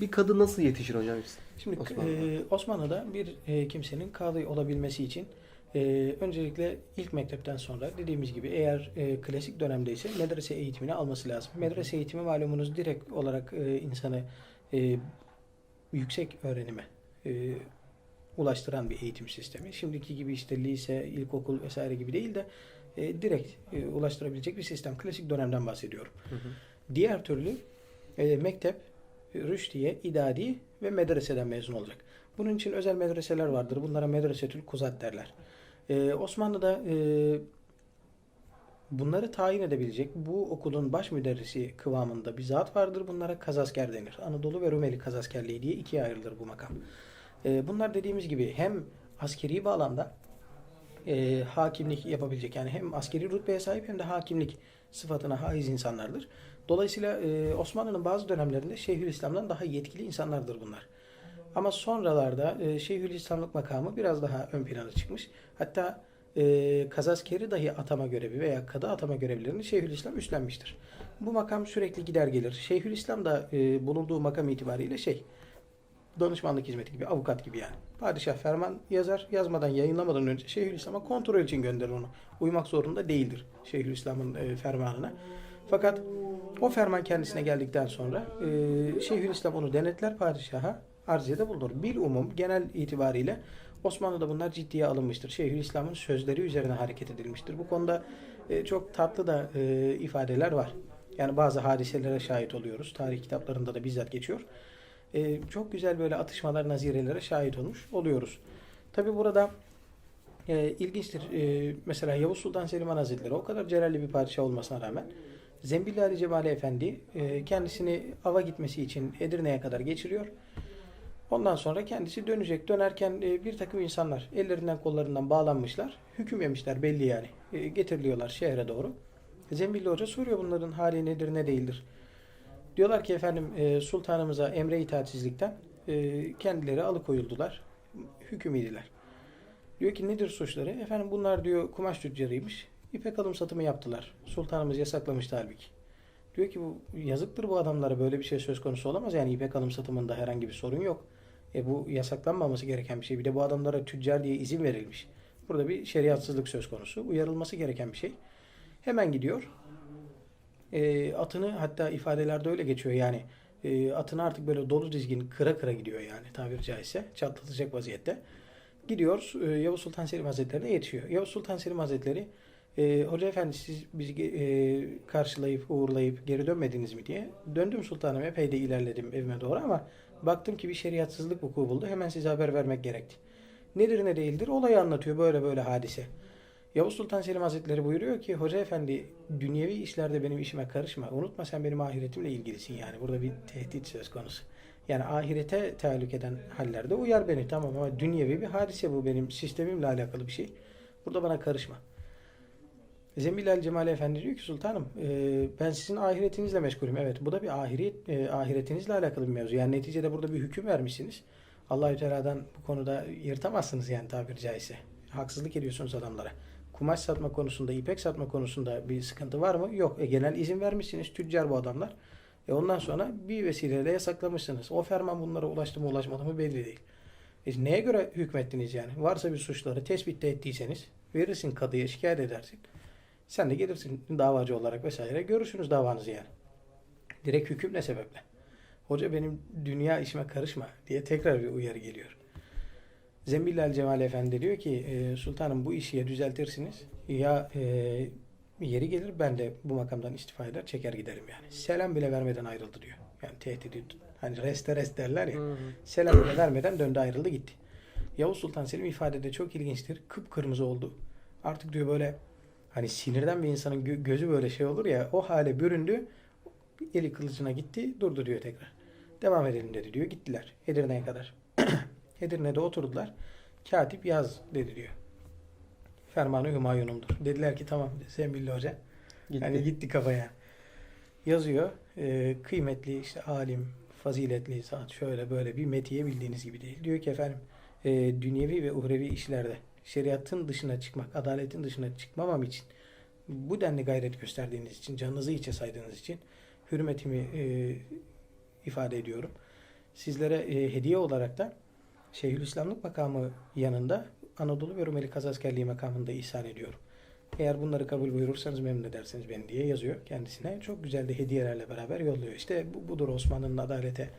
Bir kadı nasıl yetişir hocam? Şimdi Osmanlı'da. e, Osmanlı'da bir e, kimsenin kadı olabilmesi için e, öncelikle ilk mektepten sonra dediğimiz gibi eğer e, klasik dönemdeyse medrese eğitimini alması lazım. Medrese eğitimi malumunuz direkt olarak e, insanı e, yüksek öğrenime e, ulaştıran bir eğitim sistemi. Şimdiki gibi işte lise, ilkokul vesaire gibi değil de e, direkt e, ulaştırabilecek bir sistem. Klasik dönemden bahsediyorum. Hı hı. Diğer türlü e, mektep, rüştiye, idadi ve medreseden mezun olacak. Bunun için özel medreseler vardır. Bunlara medresetül kuzat derler. E, Osmanlı'da e, bunları tayin edebilecek bu okulun baş müderrisi kıvamında bir zat vardır. Bunlara kazasker denir. Anadolu ve Rumeli kazaskerliği diye ikiye ayrılır bu makam. E, bunlar dediğimiz gibi hem askeri bağlamda e, hakimlik yapabilecek yani hem askeri rütbeye sahip hem de hakimlik sıfatına haiz insanlardır. Dolayısıyla e, Osmanlı'nın bazı dönemlerinde Şeyhülislam'dan daha yetkili insanlardır bunlar. Ama sonralarda e, Şeyhülislamlık makamı biraz daha ön plana çıkmış. Hatta e, kazaskeri dahi atama görevi veya kadı atama görevlerini Şeyhülislam üstlenmiştir. Bu makam sürekli gider gelir. Şeyhülislam da e, bulunduğu makam itibariyle şey danışmanlık hizmeti gibi, avukat gibi yani. Padişah ferman yazar, yazmadan, yayınlamadan önce Şeyhülislam'a kontrol için gönderir onu. Uymak zorunda değildir Şeyhülislam'ın e, fermanına. Fakat o ferman kendisine geldikten sonra e, Şeyhülislam onu denetler padişaha arziyede bulunur. Bil umum genel itibariyle Osmanlı'da bunlar ciddiye alınmıştır. Şeyhülislam'ın sözleri üzerine hareket edilmiştir. Bu konuda e, çok tatlı da e, ifadeler var. Yani bazı hadiselere şahit oluyoruz. Tarih kitaplarında da bizzat geçiyor. E, çok güzel böyle atışmalar, nazirelere şahit olmuş oluyoruz. Tabi burada e, ilginçtir. E, mesela Yavuz Sultan Selim Han Hazretleri o kadar celalli bir padişah olmasına rağmen Zembilli Ali Cemali Efendi e, kendisini ava gitmesi için Edirne'ye kadar geçiriyor. Ondan sonra kendisi dönecek. Dönerken e, bir takım insanlar ellerinden kollarından bağlanmışlar. Hüküm yemişler belli yani. E, getiriliyorlar şehre doğru. Zembilli Hoca soruyor bunların hali nedir ne değildir. Diyorlar ki efendim e, sultanımıza emre itaatsizlikten e, kendileri alıkoyuldular. Hüküm yediler. Diyor ki nedir suçları? Efendim bunlar diyor kumaş tüccarıymış. İpek alım satımı yaptılar. Sultanımız yasaklamıştı halbuki. Diyor ki bu yazıktır bu adamlara böyle bir şey söz konusu olamaz. Yani ipek alım satımında herhangi bir sorun yok. E bu yasaklanmaması gereken bir şey. Bir de bu adamlara tüccar diye izin verilmiş. Burada bir şeriatsızlık söz konusu. Uyarılması gereken bir şey. Hemen gidiyor. E, atını hatta ifadelerde öyle geçiyor yani. E, atını artık böyle dolu dizgin kıra kıra gidiyor yani tabiri caizse. Çatlatacak vaziyette. Gidiyor e, Yavuz Sultan Selim Hazretleri'ne yetişiyor. Yavuz Sultan Selim Hazretleri e, Hoca Efendi siz bizi e, karşılayıp uğurlayıp geri dönmediniz mi diye. Döndüm sultanım epey de ilerledim evime doğru ama baktım ki bir şeriatsızlık vuku buldu. Hemen size haber vermek gerekti. Nedir ne değildir olayı anlatıyor böyle böyle hadise. Yavuz Sultan Selim Hazretleri buyuruyor ki Hoca Efendi dünyevi işlerde benim işime karışma. Unutma sen benim ahiretimle ilgilisin yani. Burada bir tehdit söz konusu. Yani ahirete tahallük eden hallerde uyar beni tamam ama dünyevi bir hadise bu benim sistemimle alakalı bir şey. Burada bana karışma. Zembil el Cemal Efendi diyor ki sultanım e, ben sizin ahiretinizle meşgulüm. Evet bu da bir ahiret e, ahiretinizle alakalı bir mevzu. Yani neticede burada bir hüküm vermişsiniz. Allahü Teala'dan bu konuda yırtamazsınız yani tabiri caizse. Haksızlık ediyorsunuz adamlara. Kumaş satma konusunda, ipek satma konusunda bir sıkıntı var mı? Yok. E, genel izin vermişsiniz. Tüccar bu adamlar. E, ondan sonra bir vesileyle yasaklamışsınız. O ferman bunlara ulaştı mı ulaşmadı mı belli değil. E, neye göre hükmettiniz yani? Varsa bir suçları tespit ettiyseniz verirsin kadıya şikayet edersin. Sen de gelirsin davacı olarak vesaire. Görürsünüz davanızı yani. Direkt hüküm ne sebeple? Hoca benim dünya işime karışma diye tekrar bir uyarı geliyor. Zembillal Cemal Efendi diyor ki e, sultanım bu işi ya düzeltirsiniz ya e, yeri gelir ben de bu makamdan istifa eder çeker giderim yani. Selam bile vermeden ayrıldı diyor. Yani tehdidi hani reste rest derler ya. Hı hı. Selam bile vermeden döndü ayrıldı gitti. Yavuz Sultan Selim ifadede çok ilginçtir. Kıpkırmızı oldu. Artık diyor böyle hani sinirden bir insanın gö- gözü böyle şey olur ya o hale büründü. Eli kılıcına gitti durdu diyor tekrar. Devam edelim dedi diyor. Gittiler Edirne'ye kadar. Edirne'de oturdular. Katip yaz dedi diyor. Fermanı Hümayun'umdur. Dediler ki tamam Sembilli Hoca. Gitti. Yani gitti kafaya. Yazıyor. Ee, kıymetli işte alim, faziletli zat şöyle böyle bir metiye bildiğiniz gibi değil. Diyor ki efendim e, dünyevi ve uhrevi işlerde şeriatın dışına çıkmak, adaletin dışına çıkmamam için bu denli gayret gösterdiğiniz için, canınızı içe saydığınız için hürmetimi e, ifade ediyorum. sizlere e, hediye olarak da Şeyhülislamlık makamı yanında Anadolu ve Rumeli Kazaskerliği makamını da ihsan ediyorum. Eğer bunları kabul buyurursanız memnun edersiniz beni diye yazıyor kendisine. Çok güzel de hediyelerle beraber yolluyor. İşte bu, budur Osmanlı'nın adalete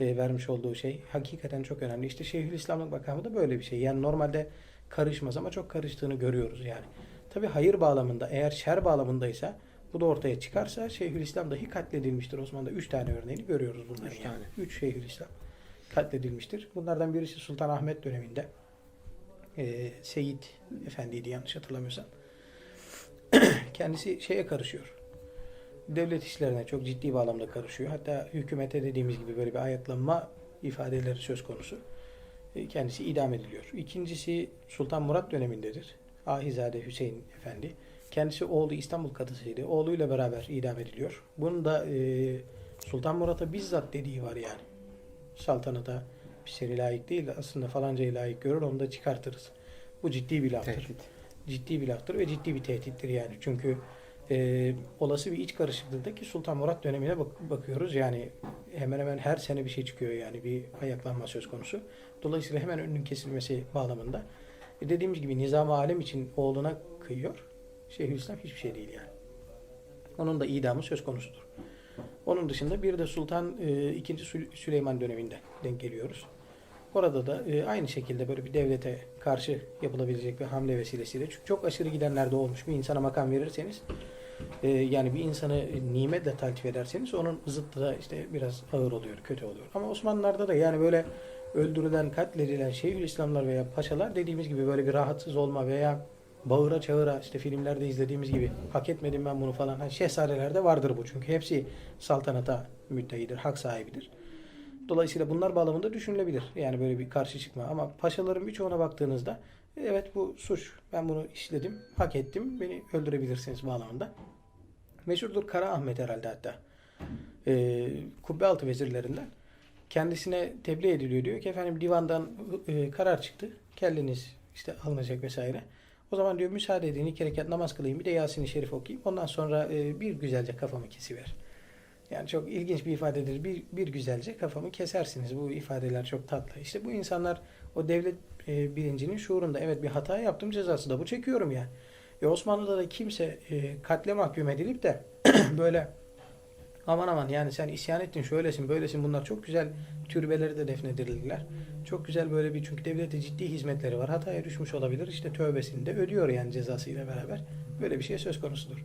e, vermiş olduğu şey. Hakikaten çok önemli. İşte Şeyhülislamlık makamı da böyle bir şey. Yani normalde karışmaz ama çok karıştığını görüyoruz yani. Tabi hayır bağlamında eğer şer bağlamındaysa bu da ortaya çıkarsa Şeyhülislam dahi katledilmiştir. Osmanlı'da üç tane örneğini görüyoruz bunların. Üç yani. tane. Üç Şeyhülislam katledilmiştir. Bunlardan birisi Sultan Ahmet döneminde. Ee, Seyit Efendi'ydi yanlış hatırlamıyorsam. Kendisi şeye karışıyor. Devlet işlerine çok ciddi bağlamda karışıyor. Hatta hükümete dediğimiz gibi böyle bir ayaklanma ifadeleri söz konusu. E, Kendisi idam ediliyor. İkincisi Sultan Murat dönemindedir. Ahizade Hüseyin Efendi. Kendisi oğlu İstanbul kadısıydı. Oğluyla beraber idam ediliyor. Bunun da e, Sultan Murat'a bizzat dediği var yani. Saltanata bir seni layık değil de aslında falancayı layık görür onu da çıkartırız. Bu ciddi bir laftır Tehdit. ciddi bir laftır ve ciddi bir tehdittir yani. Çünkü e, olası bir iç karışıklıkta ki Sultan Murat dönemine bak- bakıyoruz. Yani hemen hemen her sene bir şey çıkıyor yani bir ayaklanma söz konusu. Dolayısıyla hemen önünün kesilmesi bağlamında. E, dediğimiz gibi nizam alem için oğluna kıyıyor. Şeyhülislam hiçbir şey değil yani. Onun da idamı söz konusudur. Onun dışında bir de Sultan e, 2. Sü- Süleyman döneminde denk geliyoruz. Orada da e, aynı şekilde böyle bir devlete karşı yapılabilecek bir hamle vesilesiyle çünkü çok aşırı gidenler de olmuş. Bir insana makam verirseniz e, yani bir insanı nimetle taltif ederseniz onun zıttı da işte biraz ağır oluyor, kötü oluyor. Ama Osmanlılar'da da yani böyle öldürülen, katledilen Şeyhülislamlar veya paşalar dediğimiz gibi böyle bir rahatsız olma veya bağıra çağıra işte filmlerde izlediğimiz gibi hak etmedim ben bunu falan. Hani şehzadelerde vardır bu çünkü hepsi saltanata müddehidir, hak sahibidir. Dolayısıyla bunlar bağlamında düşünülebilir. Yani böyle bir karşı çıkma. Ama paşaların birçoğuna baktığınızda evet bu suç. Ben bunu işledim, hak ettim. Beni öldürebilirsiniz bağlamında. Meşhurdur Kara Ahmet herhalde hatta. Ee, Kubbealtı vezirlerinden. Kendisine tebliğ ediliyor. Diyor ki efendim divandan e, karar çıktı. Kelleniz işte alınacak vesaire. O zaman diyor müsaade edin iki rekat namaz kılayım bir de Yasin-i Şerif okuyayım. Ondan sonra e, bir güzelce kafamı kesiver. Yani çok ilginç bir ifadedir. Bir, bir güzelce kafamı kesersiniz. Bu ifadeler çok tatlı. İşte bu insanlar o devlet e, bilincinin şuurunda. Evet bir hata yaptım cezası da bu çekiyorum yani. E, Osmanlı'da da kimse e, katle mahkum edilip de böyle aman aman yani sen isyan ettin şöylesin böylesin bunlar çok güzel türbeleri de defnedildiler. Çok güzel böyle bir çünkü devlete ciddi hizmetleri var. Hataya düşmüş olabilir. İşte tövbesini de ödüyor yani cezasıyla beraber. Böyle bir şey söz konusudur.